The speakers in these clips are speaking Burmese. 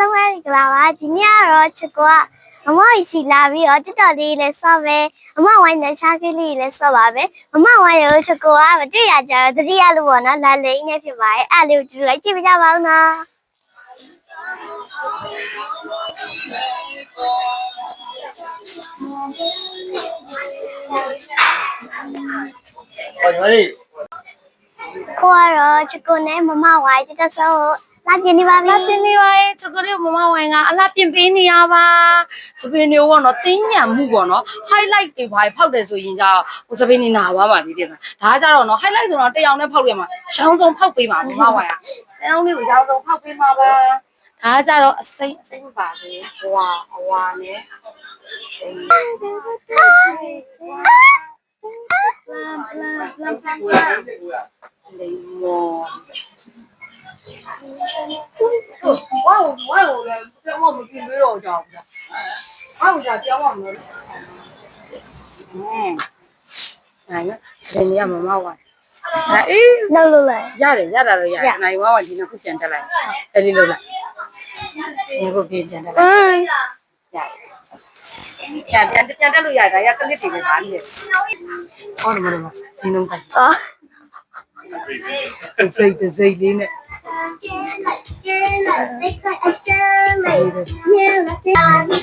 လုံးဝကြလာပါဒီနေ့ကတော့ချစ်ကိုကမမကြီးစီလာပြီးတော့တက်တော်လေးလည်းဆော့ပဲမမဝိုင်းနဲ့ချားကလေးလည်းဆော့ပါပဲမမဝိုင်းရောချစ်ကိုကမတွေ့ရကြတော့တတိယလို့ပေါ့နော်လာလိမ့်နေဖြစ်ပါတယ်အဲ့လေးကိုကြည့်လိုက်ကြည့်ပြကြပါဦးနော်ဟောညီမလေးကိုကတော့ချစ်ကိုနဲ့မမဝိုင်းတက်တော်ဆော့ လာပြနေပါပြီလာတင်နေပါရဲ့ချောကလေးမမဝိုင်ကအလားပြင်ပေးနေရပါစပင်းမျိုးပေါ့နော်တင်းညံမှုပေါ့နော် highlight တွေဘာဖောက်တယ်ဆိုရင်じゃဟိုစပင်းနေနာသွားပါသေးတယ်ဒါကကြတော့နော် highlight ဆိုတော့တစ်ယောက်နဲ့ဖောက်ရမှာရောင်းစုံဖောက်ပေးပါမမဝိုင်ကတစ်ယောက်လေးကိုရောင်းစုံဖောက်ပေးမှာပါဒါကကြတော့အစိမ့်အစိမ့်ပါလေဟွာအဝါနဲ့စိမ့်ပလန်ပလန်ပလန်ပလန်ပလန်လေမော ဝါကပြောင်းမမလို့။ဟင်း။နိုင်နော်။ဒီနေ့ကမမဝါ။အဲအေးလောက်လို့လိုက်ရတယ်ရတာတော့ရတယ်။နိုင်ဝါဝဒီနေ့ခုပြန်တက်လိုက်။အဲ့ဒီလို့လား။ဒီခုပြန်ပြန်တက်လိုက်อืม။ရတယ်။ပြန်ပြန်ပြန်တက်လို့ရတာရကလစ်တွေပဲပါနေတယ်။ဟောတယ်မလို့ဒီနှုံးကအော်စိတ်စိတ်လေးနဲ့ချ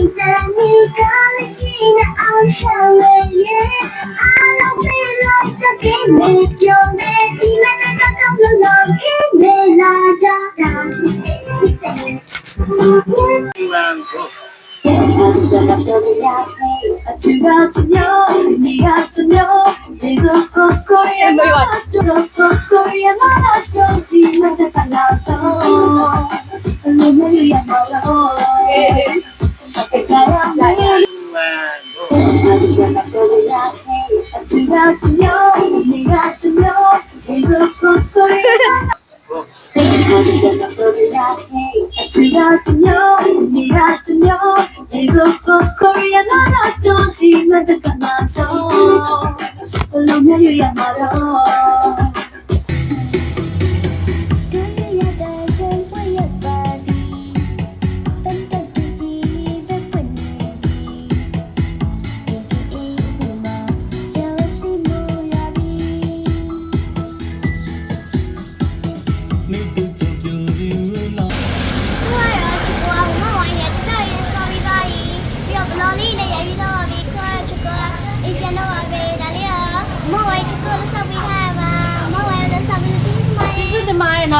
ရိုက် ပြီးတော့ပါပြီကိုကချစ်ကိုကအေးပြန်တော့ပါပဲဒါလေးကမမဝိုင်းချစ်ကိုလည်းဆော့ပြီးထားရပါမမဝိုင်းလည်းဆော့ပြီးကြည့်မှကျေးဇူးတ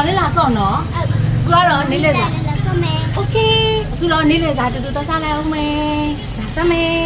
လေးလာဆော့နော်ခုကတော့နေလေစာ လည်းဆော့မယ် โอเคအခုတော့နေလေစာတူတူသွားစားလိုက်အောင်မယ်ဒါစမယ်